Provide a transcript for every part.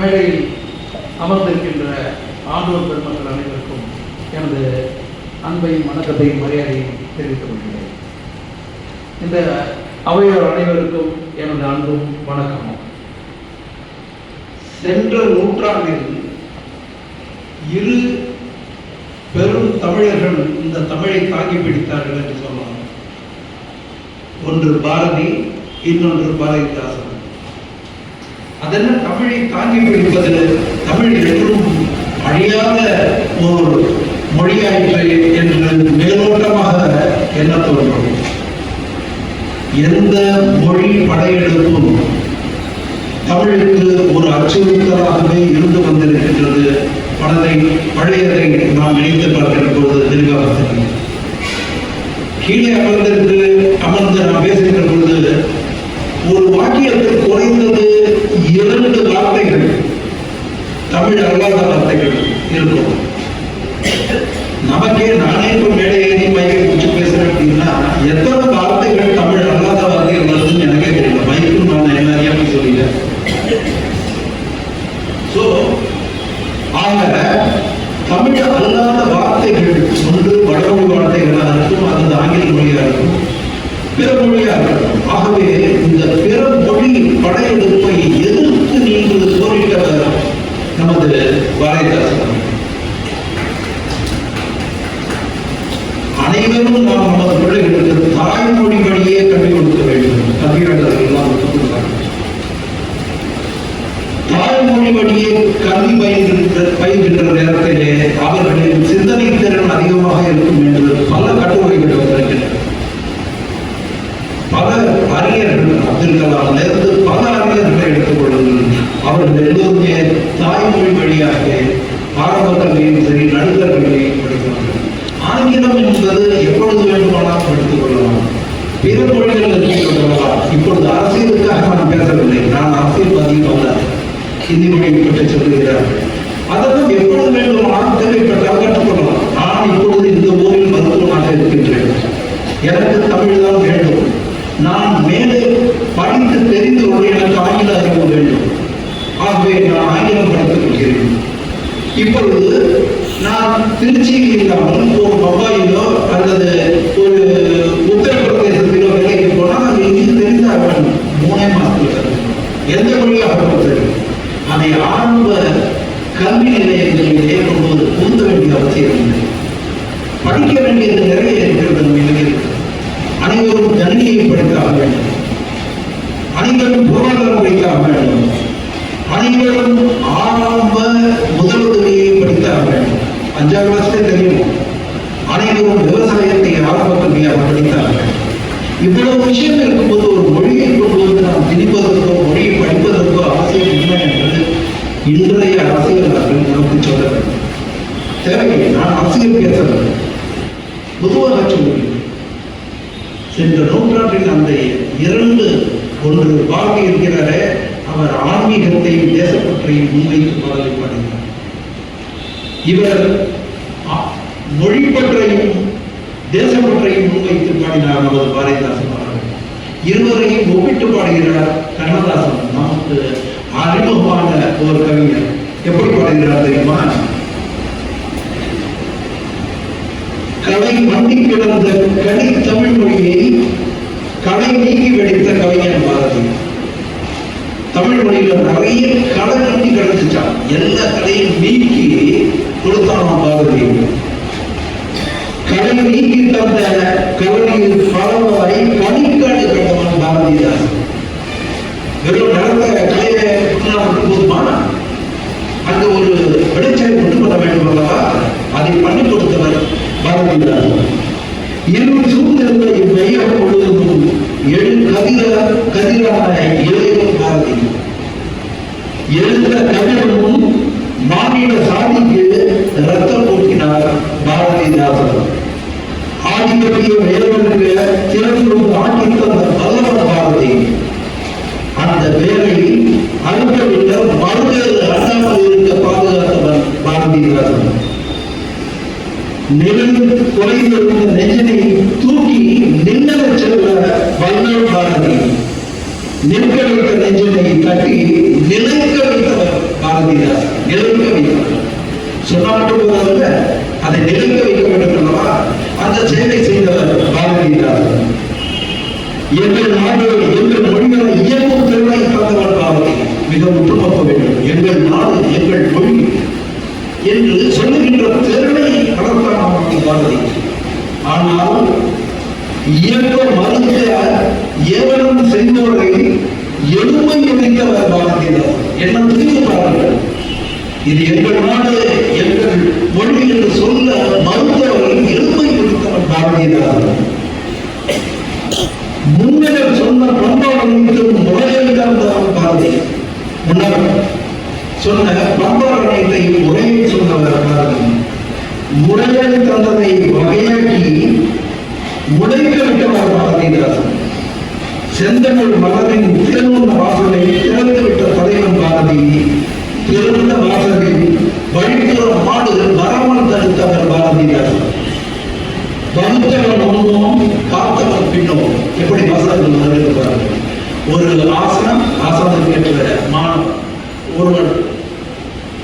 மேடையில் அமர்ந்திருக்கின்ற ஆண்டோர் பெருமக்கள் அனைவருக்கும் எனது அன்பையும் வணக்கத்தையும் மரியாதையும் தெரிவித்துக் கொள்கிறேன். இந்த அவையோர் அனைவருக்கும் எனது அன்பும் வணக்கமும். சென்ற நூற்றாண்டில் இரு பெரும் தமிழர்கள் இந்த தமிழை தாங்கி பிடித்தார்கள் என்று சொல்லலாம். ஒன்று பாரதி இன்னொன்று பாரதிதாசன். அதென்ன தமிழை தாங்கி பிடிப்பதில் தமிழ் என்றும் அழியாத ஒரு மொழியாயிற்று என்று மேலோட்டமாக என்ன தோன்றும்? எந்த மொழி படையெடுப்பும் தமிழுக்கு ஒரு அச்சுறுத்தலாகவே இருந்து வந்திருக்கின்றது. பலதை பழையதை நாம் நினைத்து பார்க்கிற பொழுது தெளிவாக கீழே அமர்ந்திருக்கு அமர்ந்து நாம் பேசுகின்ற பொழுது இருக்கும் நமக்கே நானே இப்போ மேடை ஏறி மைக்கை பிடிச்சி பேசுறேன் அப்படின்னா எத்தனை வார்த்தைகள் தமிழ் அல்லாத வார்த்தைகள் வருதுன்னு எனக்கே தெரியல. மைக்கும் நான் எல்லாரையும் அப்படி சொல்லிட்டேன். ஸோ ஆக தமிழ் அல்லாத வார்த்தைகள் ஒன்று வடமொழி வார்த்தைகளாக இருக்கும் அல்லது ஆங்கில மொழியாக இருக்கும் பிற மொழியாக இருக்கும் ஆகவே இந்த பிற மொழி படையெடுப்பை எதிர்த்து நீங்கள் போரிட்டவர் நமது பாரதிதாசன் அவர்கள். அனைவரும் நாம் நமது பிள்ளைகளுக்கு அப்படியே வழியே கொடுக்க வேண்டும் கல்வியாளர்கள் தாய்மொழி வழியே கல்வி பயின்ற பயின்ற நேரத்திலே அவர்களின் சிந்தனை திறன் அதிகமாக இருக்கும் என்று பல கட்டுரைகள் வந்திருக்கின்றன. பல அறிஞர்கள் அப்துல் கலாமிலிருந்து பல அறிஞர்களை எடுத்துக்கொள்ளுங்கள். அவர்கள் எல்லோருமே தாய்மொழி வழியாக ஆரம்ப கல்வியும் சரி நடுத்தர கல்வியையும் படிக்கிறார்கள் ஆங்கிலம் என்பது எப்பொழுது வேண்டுமானாலும் படித்துக் கொள்ளலாம் பிற மொழிகளில் கற்றுக் இப்பொழுது அரசியலுக்காக நான் பேசவில்லை. நான் அரசியல்வாதியும் அல்ல. ஹிந்தி மொழியை பற்றி சொல்லுகிறார்கள் அதெல்லாம் எப்பொழுது வேண்டுமானாலும் தேவைப்பட்டால் கற்றுக்கொள்ளலாம் நான் இப்பொழுது இந்த ஊரில் மருத்துவனாக இருக்கின்றேன். எனக்கு தமிழ் தான் வேண்டும். நான் மேலே படித்து தெரிந்த கொள்ள எனக்கு ஆங்கில அறிவு வேண்டும். ஆகவே நான் ஆங்கிலம் படித்துக் கொள்கிறேன் இப்பொழுது நான் திருச்சியில் இல்லாமல் ஒரு பம்பாயிலோ அல்லது ஒரு உத்தரப்பிரதேசத்திலோ வேலைக்கு போனால் அது எங்கேயும் தெரிந்தாக வேண்டும் மூணே மாதத்தில் எந்த மொழியாக இருந்தாலும் அதை ஆரம்ப கல்வி நிலையங்களிலே கொண்டு பூந்த வேண்டிய அவசியம் இல்லை. படிக்க வேண்டியது நிறைய இருக்கிறது நம்ம இளைஞர்கள் அனைவரும் கணினியை படித்தாக வேண்டும். அனைவரும் பொருளாதாரம் படித்தாக வேண்டும். அனைவரும் ஆரம்ப முதலுதவியை படித்தாக வேண்டும். அஞ்சாம் கிளாஸ்ல தெரியும். அனைவரும் விவசாயத்தை ஆரம்ப கல்வியாக படித்தாக வேண்டும் இவ்வளவு விஷயம் இருக்கும்போது ஒரு மொழியை கொண்டு வந்து நாம் திணிப்பதற்கோ மொழியை படிப்பதற்கோ அவசியம் இல்லை என்பது இன்றைய அரசியல் நமக்கு சொல்ல வேண்டும். தேவையில்லை நான் அரசியல் பேசவில்லை. பொதுவாக சொல்லுகிறேன் சென்ற நூற்றாண்டில் அந்த இரண்டு ஒன்று பார்வை இருக்கிறாரே அவர் ஆன்மீகத்தையும் தேசப்பற்றையும் முன்வைத்து பாடலை பாடினார். இவர் மொழிப்பற்றையும் தேசப்பற்றையும் முன்வைத்து பாடினார் நமது பாரதிதாசன் இருவரையும் ஒப்பிட்டு பாடுகிறார் கண்ணதாசன். நமக்கு அறிமுகமான ஒரு கவிஞர் எப்படி பாடுகிறார் தெரியுமா? கலை மண்டி கிடந்த கனி தமிழ் மொழியை கலை நீக்கி வெடித்த கவிஞன் பாரதி. தமிழ் மொழியில நிறைய கலை கட்டி கிடந்துச்சான் எல்லா கலையும் நீக்கி கொடுத்தானா பாரதி. கலை நீக்கி தந்த கலையில் பலவாய் பணிக்காடு கண்டவன் பாரதிதாசன் வெறும் நடந்த கலையை மட்டும் போதுமானா? அந்த ஒரு விளைச்சலை கொண்டு வர வேண்டும் அல்லவா? அதை பண்ணி கொடுத்தவர் பாரதியார் இருள் சூழ்ந்திருந்த இவ்வையம் பொழுதும் எழு கதிர கதிரான இளையவன் பாரதி எழுந்த கவிதமும் மாநில சாதிக்கு ரத்தம் போக்கினார் பாரதிதாசன் ஆதிக்கத்திய வேலவனுக்கு திறந்தும் ஆக்கி பாரதி. அந்த வேலையில் அழுத்தவிட்ட மறுவேறு அரசாங்கம் இருக்க பாதுகாத்தவன் பாரதிதாசன் நெருங்கு குறைந்திருந்த நெஞ்சனை தூக்கி நின்னல செல்ல வல்லல் பாரதி. நிற்க வைத்த நெஞ்சனை தட்டி நிலைக்க வைத்தவர் பாரதிதாஸ் நிலைக்க வைத்தவர். சொன்னா மட்டும் அதை நிலைக்க வைக்க வேண்டும் அல்லவா? அந்த சேவை செய்தவர் பாரதிதாஸ் எங்கள் நாடு எங்கள் மொழிகளை இயக்கும் திறனை தந்தவர் பாரதி. மிக ஒட்டுமொத்த வேண்டும். எங்கள் நாடு எங்கள் மொழி என்று சொல்லுகின்ற திறனை வளர்த்தான் நமக்கு பாரதி. ஆனால் இயக்க மறுத்த ஏவலம் செய்தவரை எளிமை வைத்தவர் பாரதிதாஸ் என்ன புரிந்து பாருங்கள். இது எங்கள் நாடு எங்கள் மொழி என்று சொல்ல மறுத்தவர்கள் முறையில் தந்ததை வகையாக்கி முளைக்க விட்டவர் பாரதிதாசன் செந்தமிழ் மலரின் திறந்த வாசலை திறந்து விட்ட தலைவன் பாரதி திரு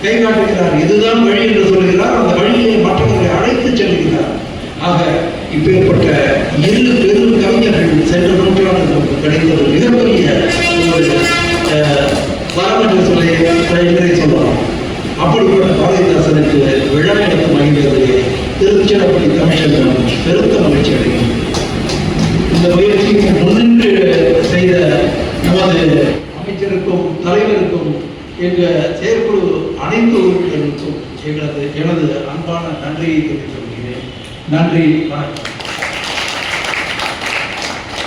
கை காட்டுகிறார் இதுதான் வழி என்று சொல்கிறார். அந்த வழியை மற்றவர்களை அழைத்து செல்கிறார். ஆக இப்பேற்பட்ட இரு பெரும் கவிஞர்கள் சென்ற நூற்றாண்டு நமக்கு கிடைத்த ஒரு மிகப்பெரிய ஒரு வரம் என்று சொல்லி என்றே சொல்லலாம் அப்படிப்பட்ட பாரதிதாசனுக்கு விழா எடுத்து மகிழ்வதிலே திருச்சிராப்பள்ளி தமிழகம் பெருத்த மகிழ்ச்சி அடையும் இந்த முயற்சிக்கு முன்னின்று செய்த நமது அமைச்சருக்கும் தலைவருக்கும் எங்கள் செயற்குழு அனைத்து உறுப்பினர்களுக்கும் எங்களது எனது அன்பான நன்றியை தெரிவித்துக் கொள்கிறேன். நன்றி வணக்கம்.